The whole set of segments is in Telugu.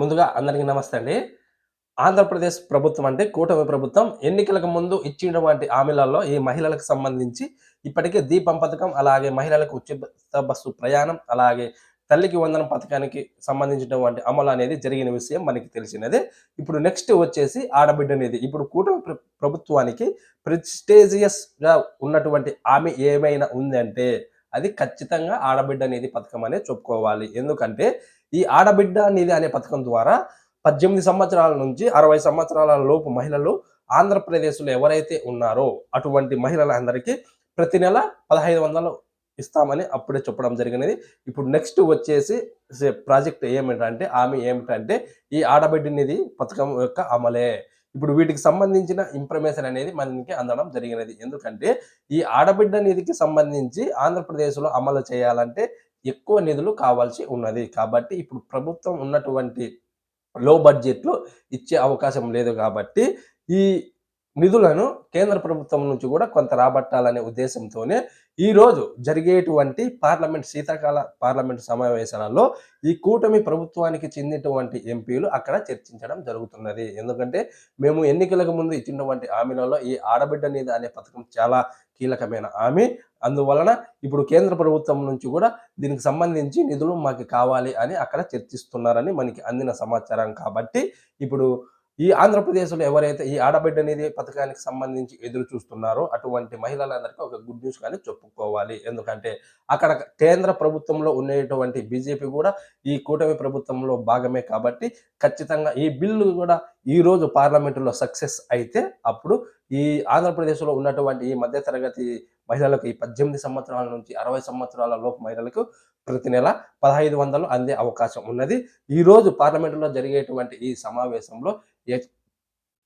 ముందుగా అందరికీ నమస్తే అండి. ఆంధ్రప్రదేశ్ ప్రభుత్వం అంటే కూటమి ప్రభుత్వం ఎన్నికలకు ముందు ఇచ్చినటువంటి హామీలలో ఈ మహిళలకు సంబంధించి ఇప్పటికే దీపం పథకం అలాగే మహిళలకు ఉచిత బస్సు ప్రయాణం అలాగే తల్లికి వందనం పథకానికి సంబంధించినటువంటి అమలు అనేది జరిగిన విషయం మనకి తెలిసినదే. ఇప్పుడు నెక్స్ట్ వచ్చేసి ఆడబిడ్డ అనేది. ఇప్పుడు కూటమి ప్రభుత్వానికి ప్రెస్టేజియస్గా ఉన్నటువంటి హామీ ఏమైనా ఉందంటే అది ఖచ్చితంగా ఆడబిడ్డ అనేది పథకం అనేది చెప్పుకోవాలి. ఎందుకంటే ఈ ఆడబిడ్డ నిధి అనే పథకం ద్వారా పద్దెనిమిది సంవత్సరాల నుంచి అరవై సంవత్సరాల లోపు మహిళలు ఆంధ్రప్రదేశ్లో ఎవరైతే ఉన్నారో అటువంటి మహిళలందరికీ ప్రతి నెల పదహైదు వందలు ఇస్తామని అప్పుడే చెప్పడం జరిగినది. ఇప్పుడు నెక్స్ట్ వచ్చేసి ప్రాజెక్ట్ ఏమిటంటే ఆమె ఏమిటంటే ఈ ఆడబిడ్డ నిధి పథకం యొక్క అమలే. ఇప్పుడు వీటికి సంబంధించిన ఇన్ఫర్మేషన్ అనేది మనకి అందడం జరిగినది. ఎందుకంటే ఈ ఆడబిడ్డ నిధికి సంబంధించి ఆంధ్రప్రదేశ్లో అమలు చేయాలంటే ఎక్కువ నిధులు కావాల్సి ఉన్నది. కాబట్టి ఇప్పుడు ప్రభుత్వం ఉన్నటువంటి లో బడ్జెట్లో ఇచ్చే అవకాశం లేదు కాబట్టి ఈ నిధులను కేంద్ర ప్రభుత్వం నుంచి కూడా కొంత రాబట్టాలనే ఉద్దేశంతోనే ఈరోజు జరిగేటువంటి పార్లమెంట్ శీతాకాల పార్లమెంట్ సమావేశాలలో ఈ కూటమి ప్రభుత్వానికి చెందినటువంటి ఎంపీలు అక్కడ చర్చించడం జరుగుతున్నది. ఎందుకంటే మేము ఎన్నికలకు ముందు ఇచ్చినటువంటి హామీలలో ఈ ఆడబిడ్డ నిధి అనే పథకం చాలా కీలకమైన హామీ. అందువలన ఇప్పుడు కేంద్ర ప్రభుత్వం నుంచి కూడా దీనికి సంబంధించి నిధులు మాకు కావాలి అని అక్కడ చర్చిస్తున్నారని మనకి అందిన సమాచారం కాబట్టి ఇప్పుడు ఈ ఆంధ్రప్రదేశ్లో ఎవరైతే ఈ ఆడబిడ్డ నిధి పథకానికి సంబంధించి ఎదురు చూస్తున్నారో అటువంటి మహిళలందరికీ ఒక గుడ్ న్యూస్ కానీ చెప్పుకోవాలి. ఎందుకంటే అక్కడ కేంద్ర ప్రభుత్వంలో ఉండేటువంటి బీజేపీ కూడా ఈ కూటమి ప్రభుత్వంలో భాగమే కాబట్టి ఖచ్చితంగా ఈ బిల్లు కూడా ఈరోజు పార్లమెంటులో సక్సెస్ అయితే అప్పుడు ఈ ఆంధ్రప్రదేశ్లో ఉన్నటువంటి ఈ మధ్యతరగతి మహిళలకు ఈ పద్దెనిమిది సంవత్సరాల నుంచి అరవై సంవత్సరాల లోపు మహిళలకు ప్రతి నెల పదహైదు వందలు అందే అవకాశం ఉన్నది. ఈరోజు పార్లమెంటులో జరిగేటువంటి ఈ సమావేశంలో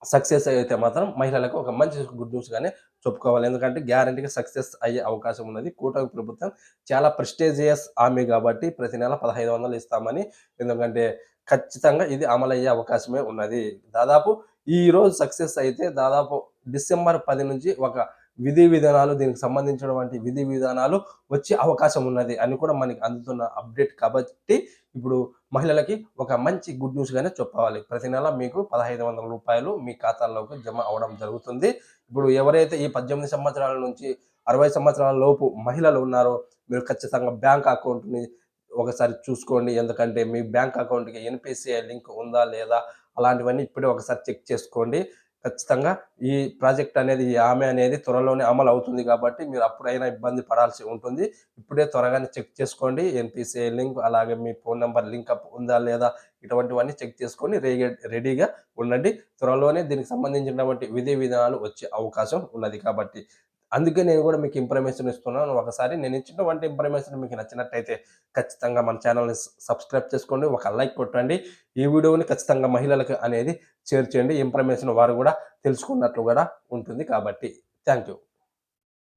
సక్సెస్ అయితే మాత్రం మహిళలకు ఒక మంచి గుడ్ న్యూస్ గానే చెప్పుకోవాలి. ఎందుకంటే గ్యారంటీగా సక్సెస్ అయ్యే అవకాశం ఉన్నది. కూటమి ప్రభుత్వం చాలా ప్రెస్టేజియస్ ఆమె కాబట్టి ప్రతి నెల పదహైదు వందలు ఇస్తామని ఎందుకంటే ఖచ్చితంగా ఇది అమలయ్యే అవకాశమే ఉన్నది. దాదాపు ఈ రోజు సక్సెస్ అయితే దాదాపు డిసెంబర్ పది నుంచి ఒక విధి విధానాలు దీనికి సంబంధించినటువంటి విధి విధానాలు వచ్చే అవకాశం ఉన్నది అని కూడా మనకి అందుతున్న అప్డేట్ కాబట్టి ఇప్పుడు మహిళలకి ఒక మంచి గుడ్ న్యూస్గానే చెప్పాలి. ప్రతి నెల మీకు పదహైదు వందల రూపాయలు మీ ఖాతాల్లోకి జమ అవడం జరుగుతుంది. ఇప్పుడు ఎవరైతే ఈ పద్దెనిమిది సంవత్సరాల నుంచి అరవై సంవత్సరాల లోపు మహిళలు ఉన్నారో మీరు ఖచ్చితంగా బ్యాంక్ అకౌంట్ని ఒకసారి చూసుకోండి. ఎందుకంటే మీ బ్యాంక్ అకౌంట్కి ఎన్పిసిఐ లింక్ ఉందా లేదా అలాంటివన్నీ ఇప్పుడే ఒకసారి చెక్ చేసుకోండి. ఖచ్చితంగా ఈ ప్రాజెక్ట్ అనేది ఈ ఆమె అనేది త్వరలోనే అమలు అవుతుంది కాబట్టి మీరు అప్పుడైనా ఇబ్బంది పడాల్సి ఉంటుంది. ఇప్పుడే త్వరగానే చెక్ చేసుకోండి. ఎన్పిసిఐ లింక్ అలాగే మీ ఫోన్ నెంబర్ లింక్ అప్ ఉందా లేదా ఇటువంటివన్నీ చెక్ చేసుకొని రెడీగా ఉండండి. త్వరలోనే దీనికి సంబంధించినటువంటి విధి విధానాలు వచ్చే అవకాశం ఉన్నది కాబట్టి అందుకే నేను కూడా మీకు ఇన్ఫర్మేషన్ ఇస్తున్నాను. ఒకసారి నేను ఇచ్చినటువంటి ఇన్ఫర్మేషన్ మీకు నచ్చినట్టయితే ఖచ్చితంగా మన ఛానల్ని సబ్స్క్రైబ్ చేసుకోండి. ఒక లైక్ కొట్టండి. ఈ వీడియోని ఖచ్చితంగా మహిళలకు అనేది షేర్ చేయండి. ఇన్ఫర్మేషన్ వారు కూడా తెలుసుకున్నట్లు కూడా ఉంటుంది కాబట్టి థ్యాంక్ యూ